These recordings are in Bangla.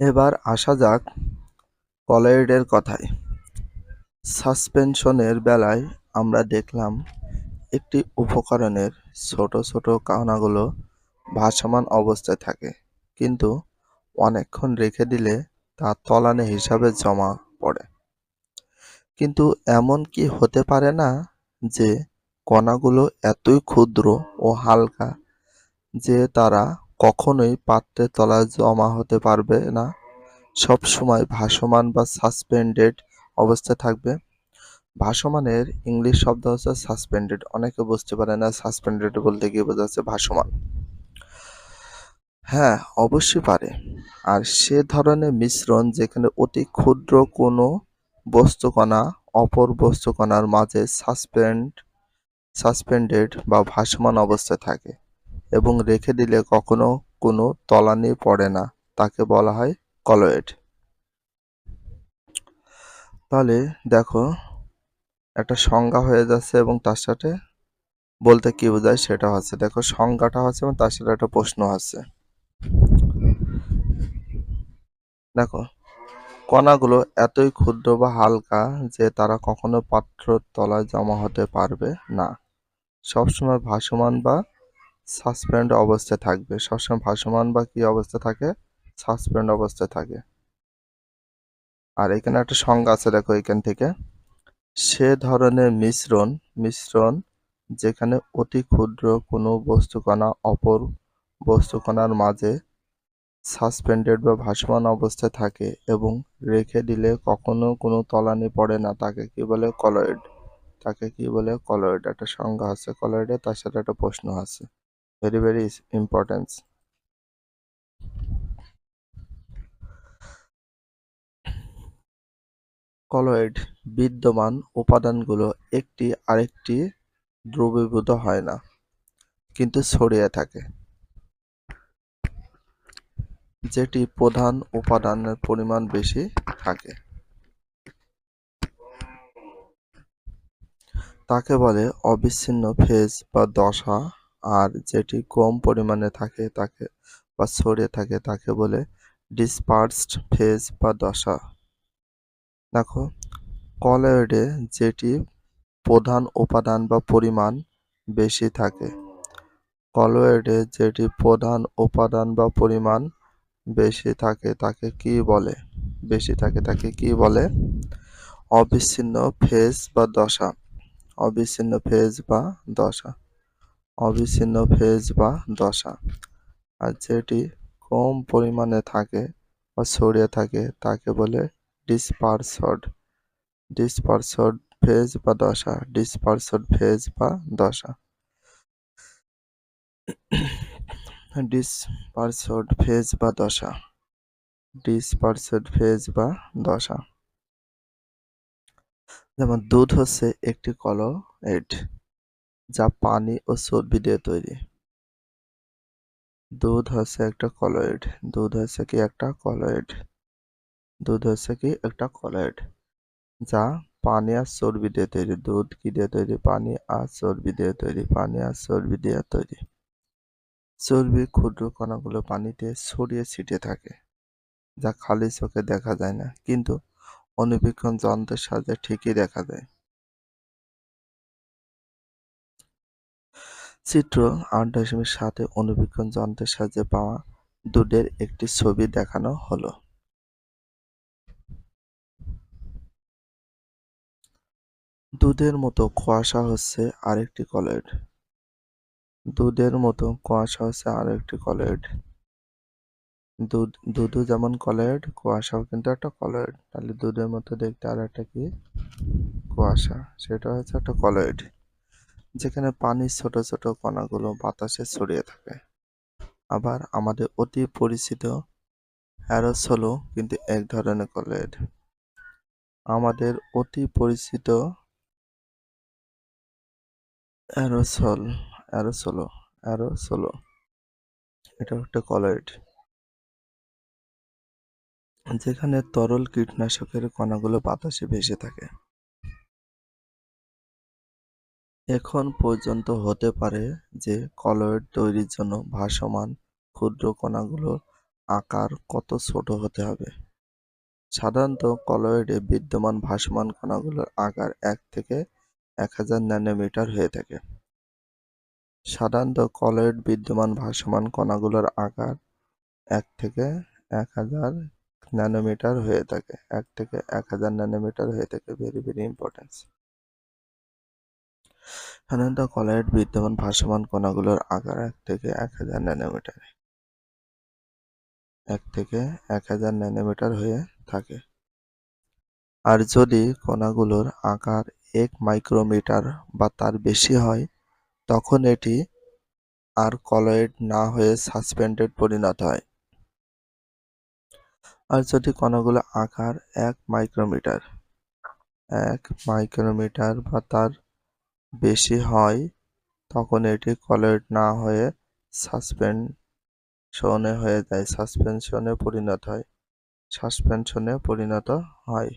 এবার আসা যাক কলয়েডের কথায়। সাসপেনশনের বেলায় আমরা দেখলাম একটি উপকরণের ছোট ছোট কণাগুলো ভাসমান অবস্থায় থাকে, কিন্তু অনেকক্ষণ রেখে দিলে তা তলানে হিসাবে জমা পড়ে। কিন্তু এমন কি হতে পারে না যে কণাগুলো এতই ক্ষুদ্র ও হালকা যে তারা কখনোই পাত্রের তলায় জমা হতে পারবে না। সব সময় ভাসমান বা সাসপেন্ডেড অবস্থায় থাকবে। ভাসমানের ইংলিশ শব্দ হচ্ছে সাসপেন্ডেড অনেকে বুঝতে পারে না সাসপেন্ডেড বলতে কি বোঝাচ্ছে ভাসমান। হ্যাঁ অবশ্যই পারে। আর সে ধরনের মিশ্রণ যেখানে অতি ক্ষুদ্র কোনো বস্তুকণা, অপর বস্তুকণার মাঝে সাসপেন্ড সাসপেন্ডেড বা ভাসমান অবস্থায় থাকে। এবং রেখে দিলে কখনো কোনো তলানি পড়ে না। তাকে বলা হয় কলয়েড। তাহলে দেখো, একটা সংজ্ঞা হয়ে যাচ্ছে এবং তার সাথে বলতে কি বোঝায় সেটা হচ্ছে, দেখো সংজ্ঞাটা হচ্ছে এবং তার সাথে একটা প্রশ্ন আছে। দেখো, কণাগুলো এতই ক্ষুদ্র বা হালকা যে তারা কখনো পাত্রর তলায় জমা হতে পারবে না। সবসময় ভাসমান বা সাসপেন্ড অবস্থায় থাকবে। সবসময় ভাসমান বা কি অবস্থা থাকে? সাসপেন্ড অবস্থায় থাকে। আর এখানে একটা সংজ্ঞা আছে, দেখো এখান থেকে। সে ধরনের মিশ্রণ মিশ্রণ যেখানে অতি ক্ষুদ্র কোনো বস্তুকণা, অপর বস্তুকণার মাঝে সাসপেন্ডেড বা ভাসমান অবস্থায় থাকে এবং রেখে দিলে কখনো কোনো তলানি পড়ে না, তাকে কি বলে কলয়েড তাকে কি বলে কলয়েড একটা সংজ্ঞা আছে কলয়েডে তার সাথে একটা প্রশ্ন আছে। ভেরি ভেরি ইম্পর্টেন্স কলয়েড বিদ্যমান উপাদানগুলো একটি আরেকটি দ্রবীভূত হয় না, কিন্তু ছড়িয়ে থাকে। যেটি প্রধান উপাদানের পরিমাণ বেশি থাকে। তাকে বলে অবিচ্ছিন্ন ফেজ বা দশা। আর যেটি কম পরিমাণে থাকে তাকে বা ছড়িয়ে থাকে তাকে বলে ডিসপার্সড ফেজ বা দশা। দেখো কলয়েডে যেটি প্রধান উপাদান বা পরিমাণ বেশি থাকে। কলয়েডে যেটি প্রধান উপাদান বা পরিমাণ বেশি থাকে তাকে কি বলে? বেশি থাকে তাকে কি বলে? অবিচ্ছিন্ন ফেজ বা দশা। অবিচ্ছিন্ন ফেজ বা দশা। অবিচ্ছিন্ন ফেজ বা দশা। আর যেটি কম পরিমাণে থাকে বা ছড়িয়ে থাকে, তাকে বলে ডিসপারসড ডিসপারসড ফেজ বা দশা ডিসপারসড ফেজ বা দশা। ডিসপারসড ফেজ বা দশা। ডিসপারসড ফেজ বা দশা। যেমন দুধ হচ্ছে একটি কলয়েড যা পানি ও চর্বি দিয়ে তৈরি। দুধ হচ্ছে একটা কলয়েড দুধ হচ্ছে কি একটা কলয়েড দুধ হচ্ছে কি একটা কলয়েড যা পানি আর চর্বি দিয়ে তৈরি। দুধ কি দিয়ে তৈরি? পানি আর চর্বি দিয়ে তৈরি। পানি আর চর্বি দিয়ে তৈরি। চর্বি ক্ষুদ্র কণাগুলো পানিতে ছড়িয়ে ছিটিয়ে থাকে, যা খালি চোখে দেখা যায় না, কিন্তু অনুবীক্ষণ যন্ত্রের সাহায্যে ঠিকই দেখা যায়। চিত্র আট দশমিক সাতে অনুবীক্ষণ যন্ত্রের সাহায্যে পাওয়া দুধের একটি ছবি দেখানো হলো। দুধের মতো কুয়াশা হচ্ছে আরেকটি কলয়েড। দুধের মতো কুয়াশা হচ্ছে আরেকটি কলয়েড। দুধ, দুধও যেমন কলয়েড, কুয়াশাও কিন্তু একটা কলয়েড। তাহলে দুধের মতো দেখতে আর একটা কি? কুয়াশা, সেটা হচ্ছে একটা কলয়েড। যেখানে পানির ছোট ছোট কণাগুলো বাতাসে ছড়িয়ে থাকে। আবার আমাদের অতি পরিচিত অ্যারোসলও কিন্তু এক ধরনের কলয়েড আমাদের অতি পরিচিত অ্যারোসল অ্যারোসোলো অ্যারোসোলো এটা একটা কলয়েড যেখানে তরল কীটনাশকের কণাগুলো বাতাসে ভেসে থাকে। এখন পর্যন্ত হতে পারে যে কলয়েড তৈরির জন্য ভাসমান ক্ষুদ্র কণাগুলো আকার কত ছোট হতে হবে। সাধারণত কলয়েডে বিদ্যমান ভাসমান কণাগুলোর আকার এক থেকে এক হাজার ন্যানোমিটার হয়ে থাকে। সাধারণত কলয়েড বিদ্যমান ভাসমান কণাগুলোর আকার এক থেকে এক হাজার ন্যানোমিটার হয়ে থাকে। এক থেকে এক হাজার ন্যানোমিটার হয়ে থাকে। ভেরি ভেরি ইম্পর্টেন্স সাধারণত কলয়েড বিদ্যমান ভাসমান কণাগুলোর আকার এক থেকে এক হাজার ন্যানোমিটার। এক থেকে এক হাজার ন্যানোমিটার হয়ে থাকে। আর যদি কণাগুলোর আকার এক মাইক্রোমিটার বা তার বেশি হয়, তখন এটি আর কলয়েড না হয়ে সাসপেন্ডেড পরিণত হয়। আর যদি কণাগুলো আকার এক মাইক্রোমিটার এক মাইক্রোমিটার বা তার বেশি হয়, তখন এটি কলয়েড না হয়ে সাসপেনশনে হয়ে যায়। সাসপেনশনে পরিণত হয়। সাসপেনশনে পরিণত হয়।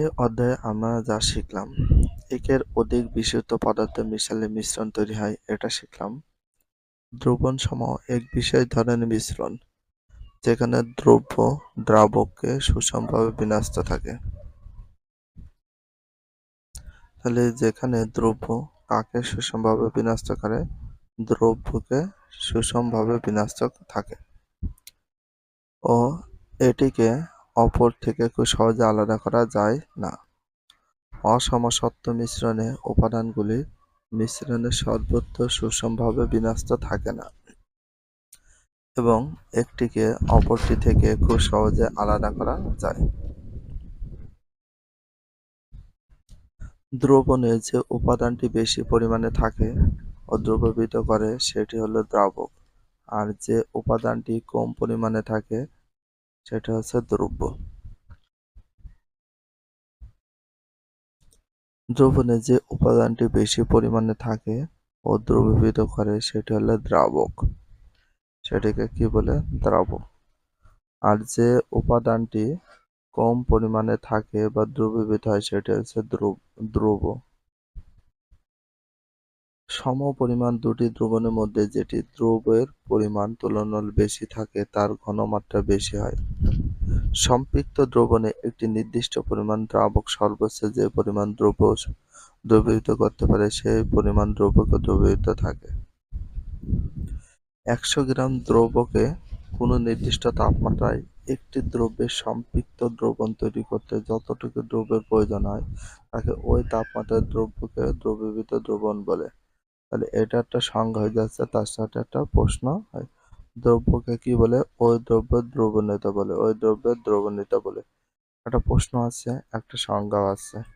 এই অধ্যায়ে আমরা যা শিখলাম, একের অধিক বিশুদ্ধ পদার্থ মিশালে মিশ্রণ তৈরি হয়, এটা শিখলাম। দ্রবণ সম এক বিশেষ ধরনের মিশ্রণ, যেখানে দ্রব্য দ্রাবককে সুষমভাবে বিন্যস্ত থাকে। তাহলে যেখানে দ্রব্য কাকে সুষমভাবে বিন্যস্ত করে, দ্রব্যকে সুষমভাবে বিন্যস্ত থাকে। ও এটিকে অপর থেকে খুব সহজে আলাদা করা যায় না। অসমসত্ব মিশ্রণে উপাদানগুলি মিশ্রণে সর্বত্র সুষমভাবে বিন্যস্ত থাকে না এবং একটিকে অপরটি থেকে খুব সহজে আলাদা করা যায়। দ্রবণে যে উপাদানটি বেশি পরিমাণে থাকে ও দ্রবীভূত করে, সেটি হলো দ্রাবক। আর যে উপাদানটি কম পরিমাণে থাকে, সেটা হচ্ছে দ্রব্য। দ্রবণে যে উপাদানটি বেশি পরিমাণে থাকে ও দ্রবীভূত করে, সেটি হলো দ্রাবক। সেটিকে কি বলে? দ্রাবক। আর যে উপাদানটি কম পরিমাণে থাকে বা দ্রবীভূত হয়, সেটি হচ্ছে দ্রব সম পরিমাণ দুটি দ্রবণের মধ্যে যেটি দ্রবের পরিমাণ তুলনায় বেশি থাকে, তার ঘনমাত্রা বেশি হয়। সম্পৃক্ত দ্রবণে একটি নির্দিষ্ট পরিমাণ দ্রাবক সর্বোচ্চ যে পরিমাণ দ্রব্য দ্রবীভূত করতে পারে, সেই পরিমাণ দ্রব্যকে দ্রবীভূত থাকে। একশো গ্রাম দ্রব্যকে কোনো নির্দিষ্ট তাপমাত্রায় একটি দ্রব্যের সম্পৃক্ত দ্রবণ তৈরি করতে যতটুকু দ্রব্যের প্রয়োজন হয়, তাকে ওই তাপমাত্রার দ্রব্যকে দ্রবীভূত দ্রবণ বলে। তাহলে এটা একটা সংজ্ঞা হয়ে যাচ্ছে, তার সাথে একটা প্রশ্ন হয়। দ্রব্যকে কি বলে? ওই দ্রব্যের দ্রবণীয়তা বলে, ওই দ্রব্যের দ্রবণীয়তা বলে। একটা প্রশ্ন আছে, একটা সংজ্ঞাও আছে।